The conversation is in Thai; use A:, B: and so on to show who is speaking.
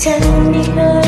A: tell me now.